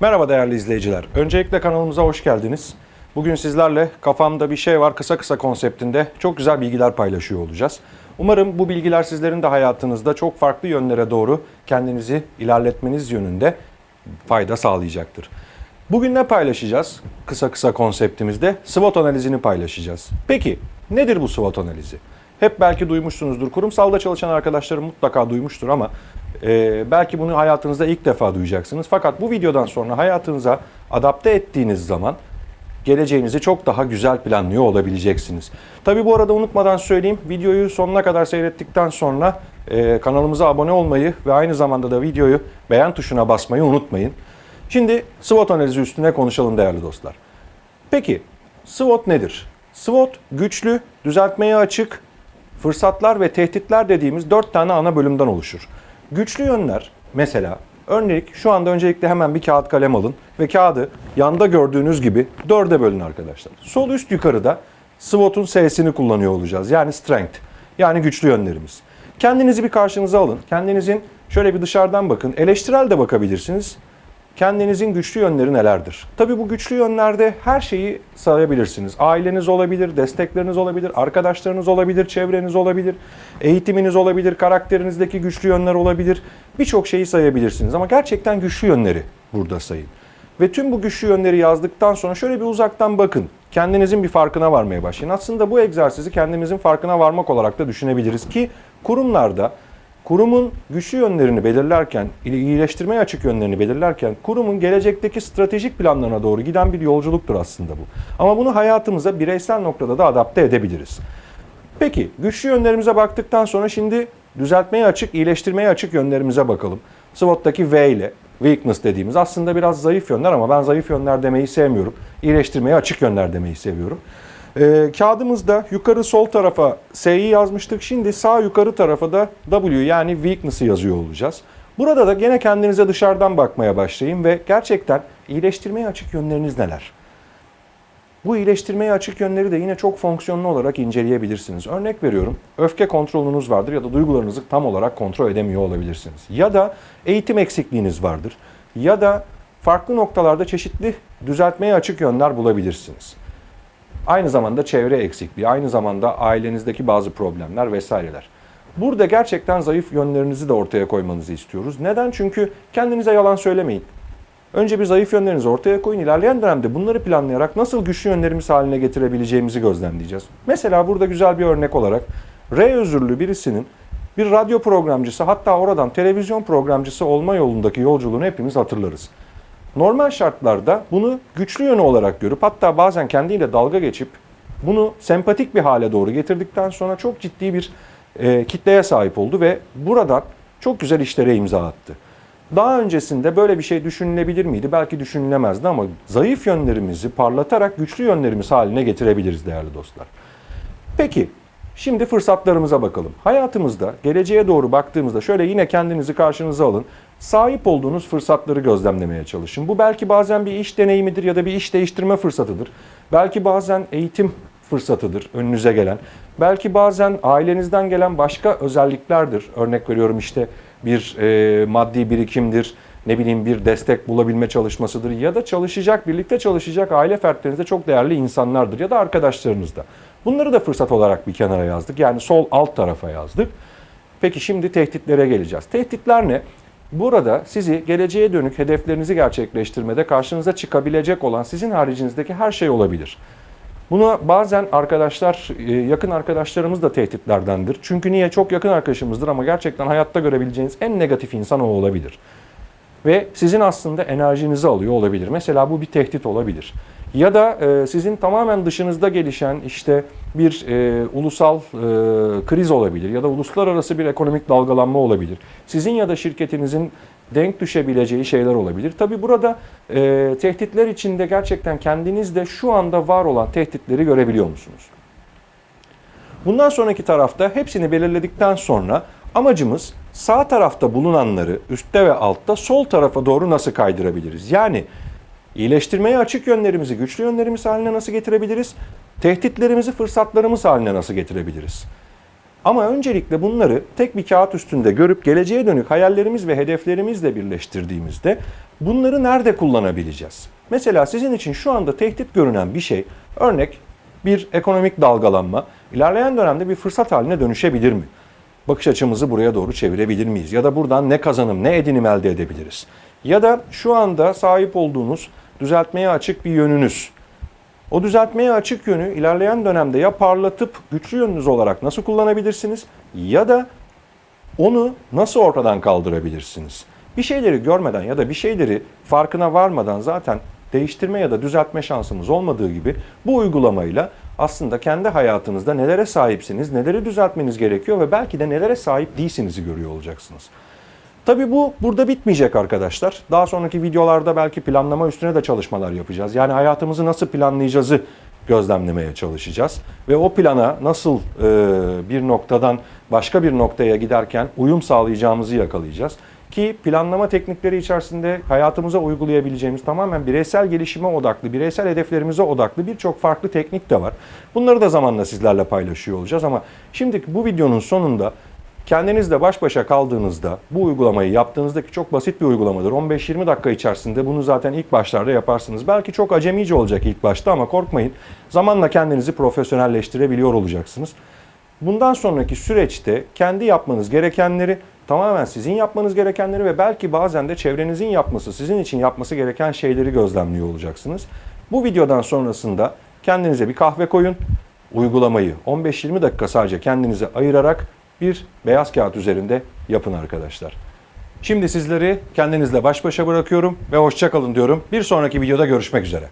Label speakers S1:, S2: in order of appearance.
S1: Merhaba değerli izleyiciler. Öncelikle kanalımıza hoş geldiniz. Bugün sizlerle kafamda bir şey var kısa kısa konseptinde çok güzel bilgiler paylaşıyor olacağız. Umarım bu bilgiler sizlerin de hayatınızda çok farklı yönlere doğru kendinizi ilerletmeniz yönünde fayda sağlayacaktır. Bugün ne paylaşacağız? Kısa kısa konseptimizde SWOT analizini paylaşacağız. Peki nedir bu SWOT analizi? Hep belki duymuşsunuzdur. Kurumsalda çalışan arkadaşlarım mutlaka duymuştur ama e, belki bunu hayatınızda ilk defa duyacaksınız. Fakat bu videodan sonra hayatınıza adapte ettiğiniz zaman geleceğinizi çok daha güzel planlıyor olabileceksiniz. Tabi bu arada unutmadan söyleyeyim videoyu sonuna kadar seyrettikten sonra e, kanalımıza abone olmayı ve aynı zamanda da videoyu beğen tuşuna basmayı unutmayın. Şimdi SWOT analizi üstüne konuşalım değerli dostlar. Peki SWOT nedir? SWOT güçlü, düzeltmeye açık, fırsatlar ve tehditler dediğimiz dört tane ana bölümden oluşur. Güçlü yönler mesela örneğin şu anda öncelikle hemen bir kağıt kalem alın ve kağıdı yanda gördüğünüz gibi dörde bölün arkadaşlar. Sol üst yukarıda SWOT'un S'sini kullanıyor olacağız. Yani strength. Yani güçlü yönlerimiz. Kendinizi bir karşınıza alın. Kendinizin şöyle bir dışarıdan bakın. Eleştirel de bakabilirsiniz. Kendinizin güçlü yönleri nelerdir? Tabii bu güçlü yönlerde her şeyi sayabilirsiniz. Aileniz olabilir, destekleriniz olabilir, arkadaşlarınız olabilir, çevreniz olabilir, eğitiminiz olabilir, karakterinizdeki güçlü yönler olabilir. Birçok şeyi sayabilirsiniz ama gerçekten güçlü yönleri burada sayın. Ve tüm bu güçlü yönleri yazdıktan sonra şöyle bir uzaktan bakın. Kendinizin bir farkına varmaya başlayın. Aslında bu egzersizi kendimizin farkına varmak olarak da düşünebiliriz ki kurumlarda kurumun güçlü yönlerini belirlerken, iyileştirmeye açık yönlerini belirlerken kurumun gelecekteki stratejik planlarına doğru giden bir yolculuktur aslında bu. Ama bunu hayatımıza bireysel noktada da adapte edebiliriz. Peki güçlü yönlerimize baktıktan sonra şimdi düzeltmeye açık, iyileştirmeye açık yönlerimize bakalım. SWOT'taki V ile weakness dediğimiz aslında biraz zayıf yönler ama ben zayıf yönler demeyi sevmiyorum. İyileştirmeye açık yönler demeyi seviyorum. Ee, kağıdımızda yukarı sol tarafa S'yi yazmıştık. Şimdi sağ yukarı tarafa da W yani weakness'ı yazıyor olacağız. Burada da gene kendinize dışarıdan bakmaya başlayın ve gerçekten iyileştirmeye açık yönleriniz neler? Bu iyileştirmeye açık yönleri de yine çok fonksiyonlu olarak inceleyebilirsiniz. Örnek veriyorum, öfke kontrolünüz vardır ya da duygularınızı tam olarak kontrol edemiyor olabilirsiniz. Ya da eğitim eksikliğiniz vardır. Ya da farklı noktalarda çeşitli düzeltmeye açık yönler bulabilirsiniz. Aynı zamanda çevre eksikliği, aynı zamanda ailenizdeki bazı problemler vesaireler. Burada gerçekten zayıf yönlerinizi de ortaya koymanızı istiyoruz. Neden? Çünkü kendinize yalan söylemeyin. Önce bir zayıf yönlerinizi ortaya koyun. İlerleyen dönemde bunları planlayarak nasıl güçlü yönlerimiz haline getirebileceğimizi gözlemleyeceğiz. Mesela burada güzel bir örnek olarak R özürlü birisinin bir radyo programcısı hatta oradan televizyon programcısı olma yolundaki yolculuğunu hepimiz hatırlarız. Normal şartlarda bunu güçlü yönü olarak görüp hatta bazen kendiyle dalga geçip bunu sempatik bir hale doğru getirdikten sonra çok ciddi bir e, kitleye sahip oldu ve buradan çok güzel işlere imza attı. Daha öncesinde böyle bir şey düşünülebilir miydi? Belki düşünülemezdi ama zayıf yönlerimizi parlatarak güçlü yönlerimiz haline getirebiliriz değerli dostlar. Peki Şimdi fırsatlarımıza bakalım. Hayatımızda geleceğe doğru baktığımızda şöyle yine kendinizi karşınıza alın. Sahip olduğunuz fırsatları gözlemlemeye çalışın. Bu belki bazen bir iş deneyimidir ya da bir iş değiştirme fırsatıdır. Belki bazen eğitim fırsatıdır önünüze gelen. Belki bazen ailenizden gelen başka özelliklerdir. Örnek veriyorum işte bir e, maddi birikimdir, ne bileyim bir destek bulabilme çalışmasıdır ya da çalışacak, birlikte çalışacak aile fertlerinizde çok değerli insanlardır ya da arkadaşlarınız da. Bunları da fırsat olarak bir kenara yazdık. Yani sol alt tarafa yazdık. Peki şimdi tehditlere geleceğiz. Tehditler ne? Burada sizi geleceğe dönük hedeflerinizi gerçekleştirmede karşınıza çıkabilecek olan sizin haricinizdeki her şey olabilir. Bunu bazen arkadaşlar, e, yakın arkadaşlarımız da tehditlerdendir. Çünkü niye? Çok yakın arkadaşımızdır ama gerçekten hayatta görebileceğiniz en negatif insan o olabilir. Ve sizin aslında enerjinizi alıyor olabilir. Mesela bu bir tehdit olabilir. Ya da e, sizin tamamen dışınızda gelişen işte bir e, ulusal e, kriz olabilir ya da uluslararası bir ekonomik dalgalanma olabilir. Sizin ya da şirketinizin denk düşebileceği şeyler olabilir. Tabi burada e, tehditler içinde gerçekten kendinizde şu anda var olan tehditleri görebiliyor musunuz? Bundan sonraki tarafta hepsini belirledikten sonra amacımız sağ tarafta bulunanları üstte ve altta sol tarafa doğru nasıl kaydırabiliriz? Yani iyileştirmeye açık yönlerimizi güçlü yönlerimiz haline nasıl getirebiliriz? Tehditlerimizi fırsatlarımız haline nasıl getirebiliriz? Ama öncelikle bunları tek bir kağıt üstünde görüp geleceğe dönük hayallerimiz ve hedeflerimizle birleştirdiğimizde bunları nerede kullanabileceğiz? Mesela sizin için şu anda tehdit görünen bir şey, örnek bir ekonomik dalgalanma, ilerleyen dönemde bir fırsat haline dönüşebilir mi? Bakış açımızı buraya doğru çevirebilir miyiz? Ya da buradan ne kazanım, ne edinim elde edebiliriz? Ya da şu anda sahip olduğunuz düzeltmeye açık bir yönünüz, o düzeltmeye açık yönü ilerleyen dönemde ya parlatıp güçlü yönünüz olarak nasıl kullanabilirsiniz ya da onu nasıl ortadan kaldırabilirsiniz? Bir şeyleri görmeden ya da bir şeyleri farkına varmadan zaten değiştirme ya da düzeltme şansımız olmadığı gibi bu uygulamayla aslında kendi hayatınızda nelere sahipsiniz, neleri düzeltmeniz gerekiyor ve belki de nelere sahip değilsinizi görüyor olacaksınız. Tabii bu burada bitmeyecek arkadaşlar. Daha sonraki videolarda belki planlama üstüne de çalışmalar yapacağız. Yani hayatımızı nasıl planlayacağızı gözlemlemeye çalışacağız. Ve o plana nasıl e, bir noktadan başka bir noktaya giderken uyum sağlayacağımızı yakalayacağız. Ki planlama teknikleri içerisinde hayatımıza uygulayabileceğimiz tamamen bireysel gelişime odaklı, bireysel hedeflerimize odaklı birçok farklı teknik de var. Bunları da zamanla sizlerle paylaşıyor olacağız ama şimdi bu videonun sonunda Kendinizle baş başa kaldığınızda bu uygulamayı yaptığınızdaki çok basit bir uygulamadır. 15-20 dakika içerisinde bunu zaten ilk başlarda yaparsınız. Belki çok acemice olacak ilk başta ama korkmayın. Zamanla kendinizi profesyonelleştirebiliyor olacaksınız. Bundan sonraki süreçte kendi yapmanız gerekenleri tamamen sizin yapmanız gerekenleri ve belki bazen de çevrenizin yapması, sizin için yapması gereken şeyleri gözlemliyor olacaksınız. Bu videodan sonrasında kendinize bir kahve koyun. Uygulamayı 15-20 dakika sadece kendinize ayırarak bir beyaz kağıt üzerinde yapın arkadaşlar. Şimdi sizleri kendinizle baş başa bırakıyorum ve hoşça kalın diyorum. Bir sonraki videoda görüşmek üzere.